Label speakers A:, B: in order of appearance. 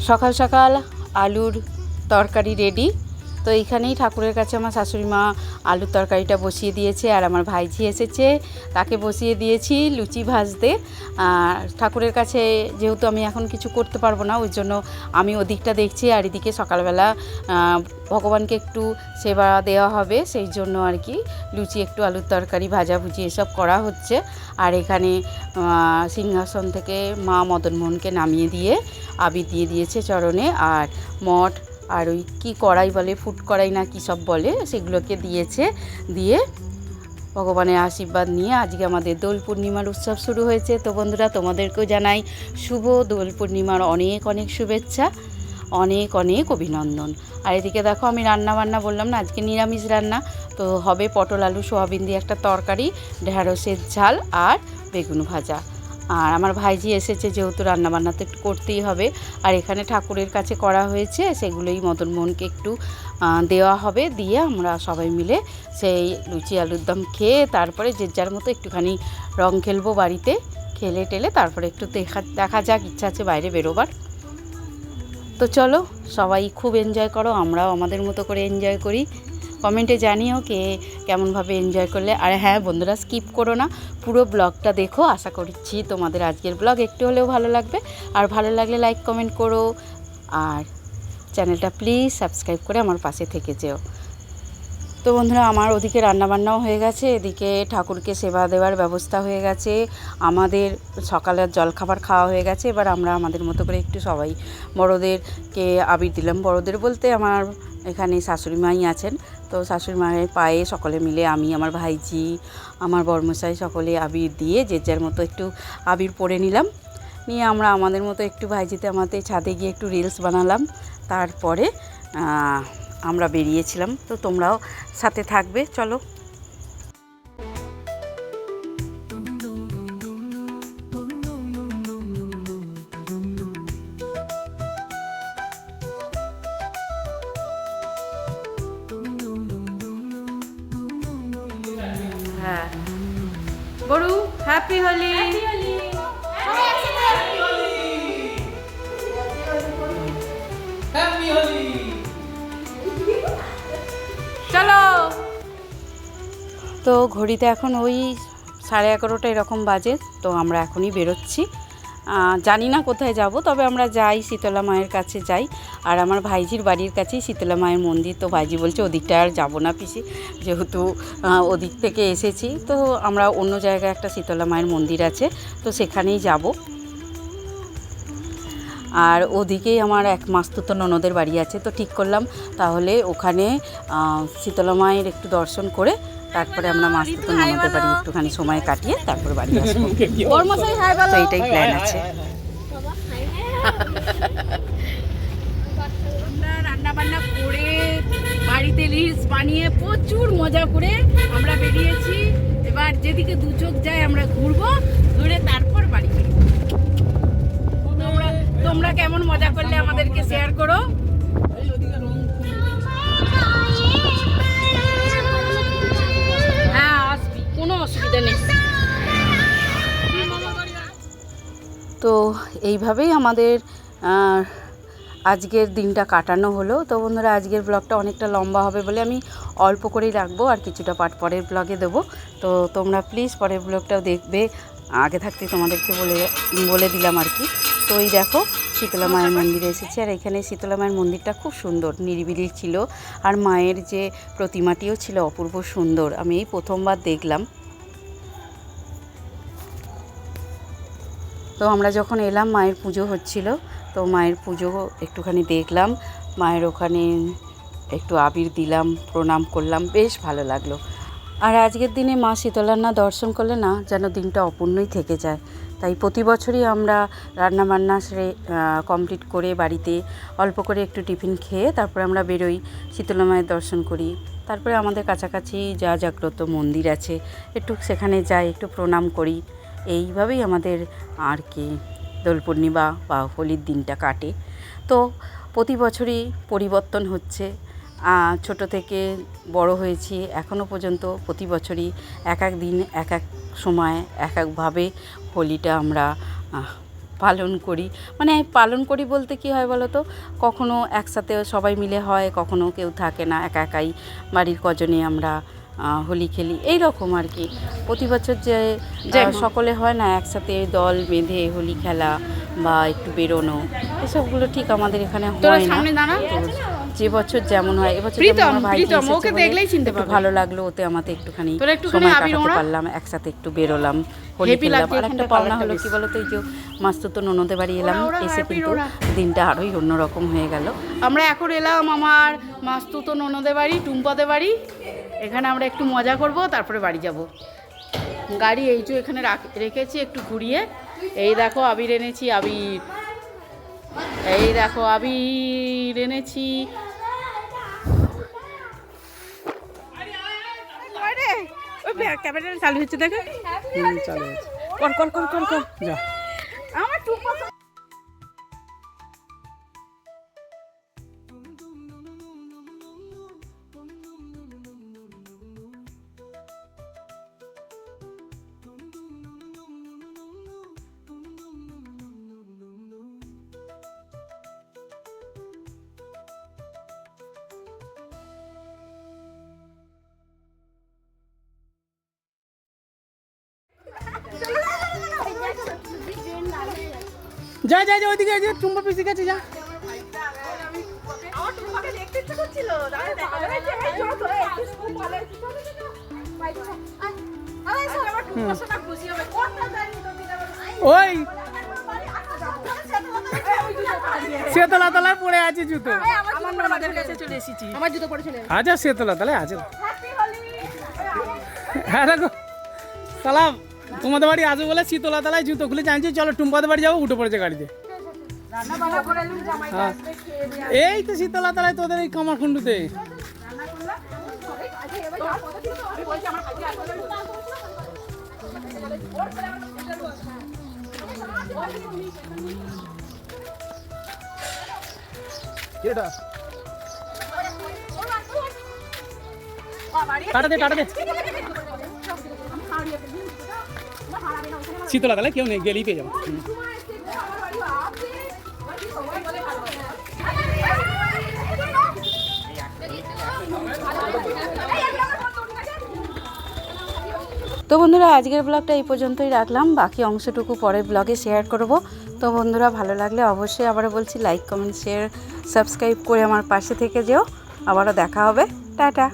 A: সকাল সকাল আলুর তরকারি রেডি তো এইখানেই ঠাকুরের কাছে আমার শাশুড়ি মা আলুর তরকারিটা বসিয়ে দিয়েছে আর আমার ভাইঝি এসেছে। তাকে বসিয়ে দিয়েছি লুচি ভাজতে। আর ঠাকুরের কাছে যেহেতু আমি এখন কিছু করতে পারব না, ওই জন্য আমি ওদিকটা দেখছি আর এদিকে সকালবেলা ভগবানকে একটু সেবা দেওয়া হবে, সেই জন্য আর কি লুচি, একটু আলুর তরকারি, ভাজাভুজি এসব করা হচ্ছে। আর এখানে সিংহাসন থেকে মা মদনমোহনকে নামিয়ে দিয়ে আবির দিয়ে দিয়েছে চরণে। আর মঠ আর ওই কী কড়াই বলে, ফুট কড়াই না কী সব বলে, সেগুলোকে দিয়েছে, দিয়ে ভগবানের আশীর্বাদ নিয়ে আজকে আমাদের দোল পূর্ণিমার উৎসব শুরু হয়েছে। তো বন্ধুরা, তোমাদেরকেও জানাই শুভ দোল পূর্ণিমার অনেক অনেক শুভেচ্ছা, অনেক অনেক অভিনন্দন। আর এদিকে দেখো, আমি রান্না বান্না বললাম না, আজকে নিরামিষ রান্না। তো হবে পটল, আলু, সোয়াবিন দিয়ে একটা তরকারি, ঢেঁড়সের ঝাল আর বেগুন ভাজা। আর আমার ভাইজি এসেছে যেহেতু রান্না বান্না তো একটু করতেই হবে। আর এখানে ঠাকুরের কাছে করা হয়েছে, সেগুলোই মদন মোহনকে একটু দেওয়া হবে, দিয়ে আমরা সবাই মিলে সেই লুচি আলুর দম খেয়ে তারপরে যে যার মতো একটুখানি রং খেলব বাড়িতে, খেলে টেলে তারপরে একটু দেখা দেখা যাক, ইচ্ছা আছে বাইরে বেরোবার। তো চলো, সবাই খুব এনজয় করো, আমরাও আমাদের মতো করে এনজয় করি। কমেন্টে জানিও কে কেমনভাবে এনজয় করলে। আর হ্যাঁ বন্ধুরা স্কিপ করো না। পুরো ব্লগটা দেখো। আশা করছি তোমাদের আজকের ব্লগ একটু হলেও ভালো লাগবে। আর ভালো লাগলে লাইক কমেন্ট করো। আর চ্যানেলটা প্লিজ সাবস্ক্রাইব করে আমার পাশে থেকে যেও। তো বন্ধুরা, আমার ওদিকে রান্নাবান্নাও হয়ে গেছে। এদিকে ঠাকুরকে সেবা দেওয়ার ব্যবস্থা হয়ে গেছে। আমাদের সকালের জলখাবার খাওয়া হয়ে গেছে। এবার আমরা আমাদের মতো করে একটু সবাই বড়োদেরকে আবির দিলাম। বড়োদের বলতে আমার এখানে শাশুড়ি মাই আছেন। তো শাশুড়ি মায়ের পায়ে সকলে মিলে আমি, আমার ভাইজি, আমার বর্মশাই সকলে আবির দিয়ে যে যার মতো একটু আবির পরে নিলাম। নিয়ে আমরা আমাদের মতো একটু ভাইজিতে আমাদের ছাদে গিয়ে একটু রিলস বানালাম। তারপরে আমরা বেরিয়েছিলাম। তো তোমরাও সাথে থাকবে। চলো। হ্যাঁ। বড়ু হ্যাপি হোলি চলো। তো ঘড়িতে এখন ওই সাড়ে এগারোটা এরকম বাজে তো আমরা এখনই বেরোচ্ছি। জানি না কোথায় যাব, তবে আমরা যাই, শীতলা মায়ের কাছে যাই। আর আমার ভাইজির বাড়ির কাছেই শীতলা মায়ের মন্দির। তো ভাইজি বলছে, ওদিকটা আর যাব না পিসি, যেহেতু ওদিক থেকে এসেছি। তো আমরা অন্য জায়গায় একটা শীতলা মায়ের মন্দির আছে, তো সেখানেই যাব। আর ওদিকেই আমার এক মাস্তুতো ননদের বাড়ি আছে, তো ঠিক করলাম। তাহলে ওখানে শীতলা মায়ের একটু দর্শন করে তারপরে আমরা মাস্তুতো ননদের বাড়ি একটুখানি সময় কাটিয়ে তারপর বাড়ি আসব। তো এইটাই প্ল্যান আছে। রান্না বান্না করে বাড়িতে রিলস বানিয়ে প্রচুর মজা করে আমরা বেরিয়েছি। এবার যেদিকে দু চোখ যায় আমরা ঘুরবো ঘুরে তারপর বাড়ি ফিরবো। তোমরা তোমরা কেমন মজা করলে আমাদেরকে শেয়ার করো। অসুবিধা নেই। তো এইভাবেই আমাদের আজকের দিনটা কাটানো হলো। তো বন্ধুরা, আজকের ব্লগটা অনেকটা লম্বা হবে বলে আমি অল্প করেই রাখব আর কিছুটা পার্ট পরের ব্লগে দেবো। তো তোমরা প্লিজ পরের ব্লগটাও দেখবে। আগে থাকতে তোমাদেরকে বলে বলে দিলাম আর কি। তো এই দেখো, শীতলা মায়ের মন্দিরে এসেছি। আর এখানে শীতলা মায়ের মন্দিরটা খুব সুন্দর, নিরিবিলি ছিল। আর মায়ের যে প্রতিমাটিও ছিল অপূর্ব সুন্দর। আমি এই প্রথমবার দেখলাম। তো আমরা যখন এলাম, মায়ের পুজো হচ্ছিল, তো মায়ের পুজো একটুখানি দেখলাম। মায়ের ওখানে একটু আবির দিলাম, প্রণাম করলাম, বেশ ভালো লাগল। আর আজকের দিনে মা শীতলার না দর্শন করলে না যেন দিনটা অপূর্ণই থেকে যায়। তাই প্রতি বছরই আমরা রান্নাবান্না সেরে কমপ্লিট করে বাড়িতে অল্প করে একটু টিফিন খেয়ে তারপরে আমরা বেরোই, শীতলা মায়ের দর্শন করি। তারপরে আমাদের কাছাকাছি যা জাগ্রত মন্দির আছে, একটু সেখানে যাই, একটু প্রণাম করি। এইভাবেই আমাদের আর কি দোল পূর্ণিমা বা হোলির দিনটা কাটে। তো প্রতি বছরই পরিবর্তন হচ্ছে। ছোট থেকে বড় হয়েছি এখনও পর্যন্ত প্রতি বছরই এক এক দিন, এক এক সময়, এক একভাবে হোলিটা আমরা পালন করি। মানে পালন করি বলতে কি হয় বলো তো? কখনো একসাথে সবাই মিলে হয়, কখনো কেউ থাকে না, একা একাই বাড়ির কজনে আমরা হোলি খেলি এই রকম আর কি। প্রতি বছর যে। সকলে হয় না একসাথে দল বেঁধে হোলি খেলা বা একটু বেরোনো এসবগুলো ঠিক আমাদের এখানে হয় না। যে বছর যেমন হয় এবছর যেমন ভাই
B: ওকে দেখলেই চিনতে
A: ভালো লাগল ওতে আমাতে একটুখানি সময় কাটাতে পারলাম একসাথে একটু বেরোলাম হোলি খেললাম। আর একটা পাওনা হলো। কি বলতো এই যে মাস্তুতো ননদে বাড়ি এলাম এসে কিন্তু দিনটা আরোই অন্যরকম হয়ে গেল।
B: আমরা এখন এলাম আমার মাস্তুতো ননদের বাড়ি টুম্পাদের বাড়ি এখানে আমরা একটু মজা করব তারপরে বাড়ি যাব। গাড়ি এই যে এখানে রাখ- রেখেছি একটু ঘুরিয়ে। এই দেখো আবির এনেছি আবির। এই দেখো আবির এনেছি। ক্যামেরাটা চালু হচ্ছে দেখে। কর কর কর কর কর।
C: যা। যা যা যা ওইদিকে ওই যে টুম্পা পিসি কাছে যা। ওই সেতলা তলায় পড়ে আছে জুতো।
B: আমার জুতো পরে চলে
C: আচ্ছা সেতলা তলায় আছে হ্যাঁ দেখো। সালাম। তোমাদের বাড়ি আসবে বলে শীতলা তলায় জুতো খুলে জানছি চলো টুম্পাদের বাড়ি যাব উঠে পড়েছে গাড়িতে। হ্যাঁ। এই তো শীতলা তলায় তোদের এই দে টাটা দে। শীতলা তলায় কেউ নেই, গেলেই পেয়ে যাব।
A: তো বন্ধুরা, আজকের ব্লগটা এই পর্যন্তই রাখলাম। বাকি অংশটুকু পরের ব্লগে শেয়ার করব। তো বন্ধুরা, ভালো লাগলে অবশ্যই আবারও বলছি লাইক কমেন্ট শেয়ার সাবস্ক্রাইব করে আমার পাশে থেকে যেও। আবারও দেখা হবে। টাটা!